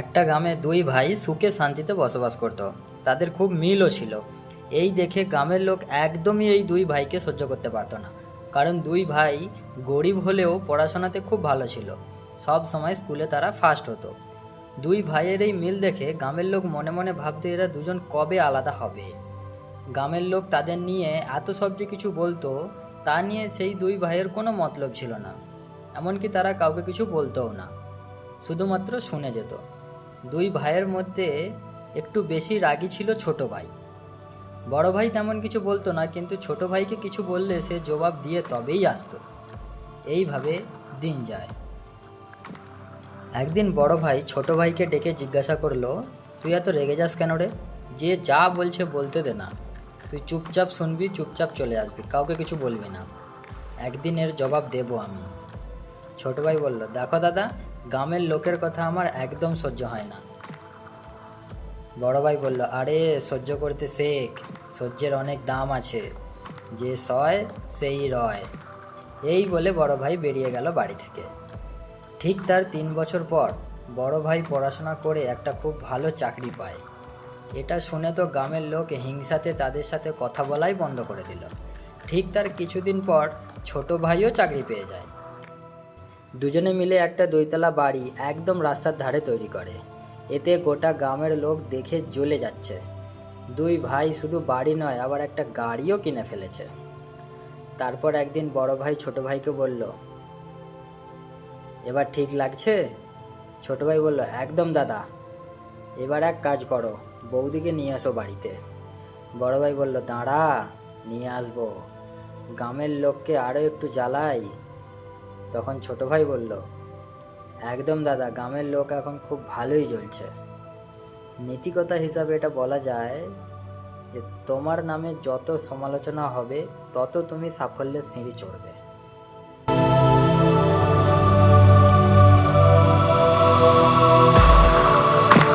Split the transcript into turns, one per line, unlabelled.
একটা গ্রামে দুই ভাই সুখে শান্তিতে বসবাস করত। তাদের খুব মিলও ছিল। এই দেখে গ্রামের লোক একদমই এই দুই ভাইকে সহ্য করতে পারতো না। কারণ দুই ভাই গরিব হলেও পড়াশোনাতে খুব ভালো ছিল। সব সময় স্কুলে তারা ফার্স্ট হতো। দুই ভাইয়ের এই মিল দেখে গ্রামের লোক মনে মনে ভাবতো এরা দুজন কবে আলাদা হবে। গ্রামের লোক তাদের নিয়ে এত সব যে কিছু বলতো, তা নিয়ে সেই দুই ভাইয়ের কোনো মতলব ছিল না। এমনকি তারা কাউকে কিছু বলতোও না। শুধুমাত্র শুনে যেত। দুই ভাইয়ের মধ্যে একটু বেশি রাগী ছিল ছোট ভাই। বড় ভাই তেমন কিছু বলতো না, কিন্তু ছোট ভাইকে কিছু বললে সে জবাব দিয়ে তবেই আসতো। এইভাবে দিন যায়। একদিন বড় ভাই ছোট ভাইকে ডেকে জিজ্ঞাসা করল, তুই এত রেগে যাস কেন রে? যে যা বলছে বলতে দে না। তুই চুপচাপ শুনবি, চুপচাপ চলে আসবি। কাউকে কিছু বলবি না। একদিন এর জবাব দেবো আমি। ছোট ভাই বলল, দেখো দাদা, গ্রামের লোকের কথা আমার একদম সহ্য হয় না। বড় ভাই বলল, আরে, সহ্য করতে শেখ। সহ্যের অনেক দাম আছে। যে সয়, সেই রয়। এই বলে বড় ভাই বেরিয়ে গেল বাড়ি থেকে। ঠিক তার তিন বছর পর বড় ভাই পড়াশোনা করে একটা খুব ভালো চাকরি পায়। এটা শুনে তো গ্রামের লোক হিংসাতে তাদের সাথে কথা বলাই বন্ধ করে দিল। ঠিক তার কিছুদিন পর ছোট ভাইও চাকরি পেয়ে যায়। দুজনে মিলে একটা দুইতলা বাড়ি একদম রাস্তার ধারে তৈরি করে। এতে গোটা গ্রামের লোক দেখে জ্বলে যাচ্ছে। দুই ভাই শুধু বাড়ি নয়, আবার একটা গাড়িও কিনে ফেলেছে। তারপর একদিন বড় ভাই ছোট ভাইকে বলল, এবার ঠিক লাগছে? ছোট ভাই বলল, একদম দাদা, এবার এক কাজ করো। বৌদিকে নিয়ে আসো বাড়িতে। বড় ভাই বলল, দাঁড়া, নিয়ে আসব। গ্রামের লোককে আরও একটু জ্বালাই। তখন ছোট ভাই বলল, একদম দাদা, গ্রামের লোক এখন খুব ভালোই চলছে নীতিকথা হিসাবে এটা বলা যায় যে, তোমার নামে যত সমালোচনা হবে, তত তুমি সাফল্যের সিঁড়ি চড়বে।